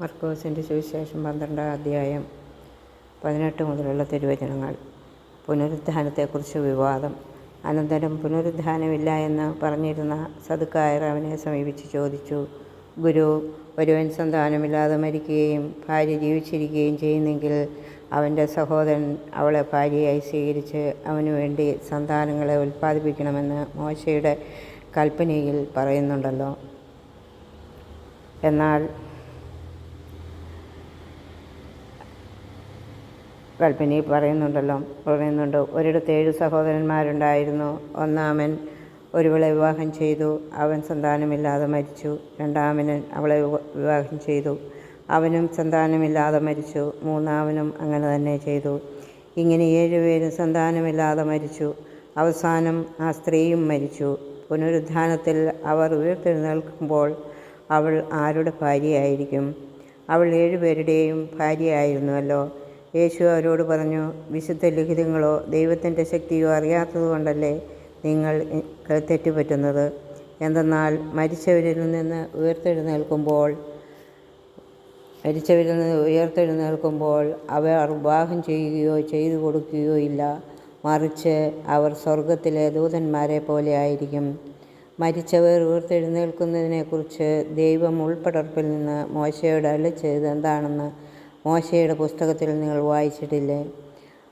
മർക്കോസിന്റെ സുവിശേഷം പന്ത്രണ്ടാം അധ്യായം പതിനെട്ട് മുതലുള്ള തിരുവചനങ്ങൾ. പുനരുദ്ധാനത്തെക്കുറിച്ച് വിവാദം. അനന്തരം പുനരുദ്ധാനമില്ല എന്ന് പറഞ്ഞിരുന്ന സദുക്കായർ അവനെ സമീപിച്ച് ചോദിച്ചു ഗുരു ഒരുവൻ സന്താനമില്ലാതെ മരിക്കുകയും ഭാര്യ ജീവിച്ചിരിക്കുകയും ചെയ്യുന്നെങ്കിൽ അവന്റെ സഹോദരൻ അവളെ ഭാര്യയായി സ്വീകരിച്ച് അവനു വേണ്ടി സന്താനങ്ങളെ ഉൽപ്പാദിപ്പിക്കണമെന്ന് മോശയുടെ കൽപ്പനയിൽ പറയുന്നുണ്ടല്ലോ. എന്നാൽ കൽപ്പനയിൽ പറയുന്നുണ്ടല്ലോ. പറയുന്നുണ്ട് ഒരിടത്ത് ഏഴ് സഹോദരന്മാരുണ്ടായിരുന്നു. ഒന്നാമൻ ഒരുവളെ വിവാഹം ചെയ്തു. അവൻ സന്താനമില്ലാതെ മരിച്ചു. രണ്ടാമനൻ അവളെ വിവാഹം ചെയ്തു. അവനും സന്താനമില്ലാതെ മരിച്ചു. മൂന്നാമനും അങ്ങനെ തന്നെ ചെയ്തു. ഇങ്ങനെ ഏഴുപേരും സന്താനമില്ലാതെ മരിച്ചു. അവസാനം ആ സ്ത്രീയും മരിച്ചു. പുനരുദ്ധാനത്തിൽ അവർ ഉയർത്തെഴുന്നേൽക്കുമ്പോൾ അവൾ ആരുടെ ഭാര്യയായിരിക്കും? അവൾ ഏഴുപേരുടെയും ഭാര്യയായിരുന്നുവല്ലോ. യേശു അവരോട് പറഞ്ഞു വിശുദ്ധ ലിഖിതങ്ങളോ ദൈവത്തിന്റെ ശക്തിയോ അറിയാത്തതുകൊണ്ടല്ലേ നിങ്ങൾ തെറ്റുപറ്റുന്നത്? എന്തെന്നാൽ മരിച്ചവരിൽ നിന്ന് ഉയർത്തെഴുന്നേൽക്കുമ്പോൾ മരിച്ചവരിൽ നിന്ന് ഉയർത്തെഴുന്നേൽക്കുമ്പോൾ അവർ വിവാഹം ചെയ്യുകയോ ചെയ്തു കൊടുക്കുകയോ ഇല്ല. മറിച്ച് അവർ സ്വർഗത്തിലെ ദൂതന്മാരെ പോലെ ആയിരിക്കും. മരിച്ചവർ ഉയർത്തെഴുന്നേൽക്കുന്നതിനെക്കുറിച്ച് ദൈവം ഉൾപ്പെടർപ്പിൽ നിന്ന് മോശയോട് അല്ല ചെയ്തത് എന്താണെന്ന് മോശയുടെ പുസ്തകത്തിൽ നിങ്ങൾ വായിച്ചിട്ടില്ലേ?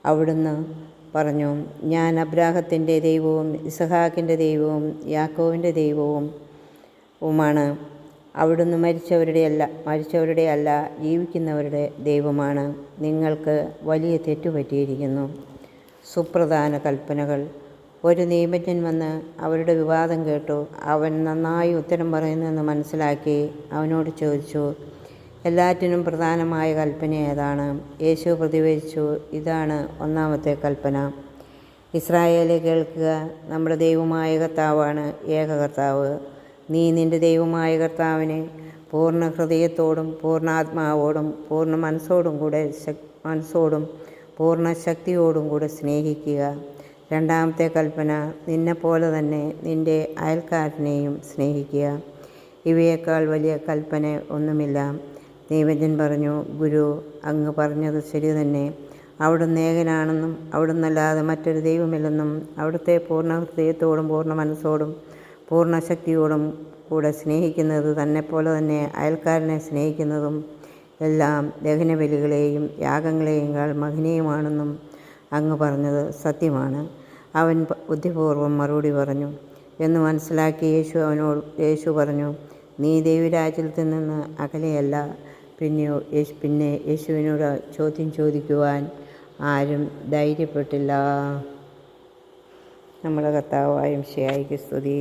അവിടുന്ന് പറഞ്ഞു ഞാൻ അബ്രാഹത്തിന്റെ ദൈവവും ഇസഹാക്കിന്റെ ദൈവവും യാക്കോവിന്റെ ദൈവവും ഉമാണ് അവിടുന്ന് മരിച്ചവരുടെ അല്ല മരിച്ചവരുടെ അല്ല ജീവിക്കുന്നവരുടെ ദൈവമാണ്. നിങ്ങൾക്ക് വലിയ തെറ്റുപറ്റിയിരിക്കുന്നു. സുപ്രധാന കൽപ്പനകൾ. ഒരു നിയമജ്ഞൻ വന്ന് അവരുടെ വിവാദം കേട്ടു. അവൻ നന്നായി ഉത്തരം പറയുന്നെന്ന് മനസ്സിലാക്കി അവനോട് ചോദിച്ചു എല്ലാറ്റിനും പ്രധാനമായ കൽപ്പന ഏതാണ്? യേശു പ്രതികരിച്ചു ഇതാണ് ഒന്നാമത്തെ കൽപ്പന. ഇസ്രായേലെ കേൾക്കുക നമ്മുടെ ദൈവമായ കർത്താവാണ് ഏക കർത്താവ്. നീ നിന്റെ ദൈവമായ കർത്താവിനെ പൂർണ ഹൃദയത്തോടും പൂർണാത്മാവോടും പൂർണ മനസ്സോടും കൂടെ മനസ്സോടും പൂർണ ശക്തിയോടും കൂടെ സ്നേഹിക്കുക. രണ്ടാമത്തെ കൽപ്പന നിന്നെപ്പോലെ തന്നെ നിന്റെ അയൽക്കാരനെയും സ്നേഹിക്കുക. ഇവയേക്കാൾ വലിയ കൽപ്പന ഒന്നുമില്ല. ദൈവജൻ പറഞ്ഞു ഗുരു അങ്ങ് പറഞ്ഞത് ശരി തന്നെ. അവിടുന്ന് ഏകനാണെന്നും അവിടുന്നല്ലാതെ മറ്റൊരു ദൈവമില്ലെന്നും അവിടുത്തെ പൂർണ ഹൃദയത്തോടും പൂർണ മനസ്സോടും പൂർണ ശക്തിയോടും കൂടെ സ്നേഹിക്കുന്നത് തന്നെപ്പോലെ തന്നെ അയൽക്കാരനെ സ്നേഹിക്കുന്നതും എല്ലാം ദഹനബലികളെയും യാഗങ്ങളെയേക്കാൾ മഹനീയമാണെന്നും അങ്ങ് പറഞ്ഞത് സത്യമാണ്. അവൻ ബുദ്ധിപൂർവം മറുപടി പറഞ്ഞു. എന്ന് മനസ്സിലാക്കി യേശു അവനോട് യേശു പറഞ്ഞു നീ ദൈവരാജ്യത്തിൽ നിന്ന് അകലെയല്ല. പിന്നെയോ യേശു പിന്നെ യേശുവിനോട് ചോദ്യം ചോദിക്കുവാൻ ആരും ധൈര്യപ്പെട്ടില്ല. നമ്മുടെ കർത്താവായും ശയായിക്ക് സ്തുതി.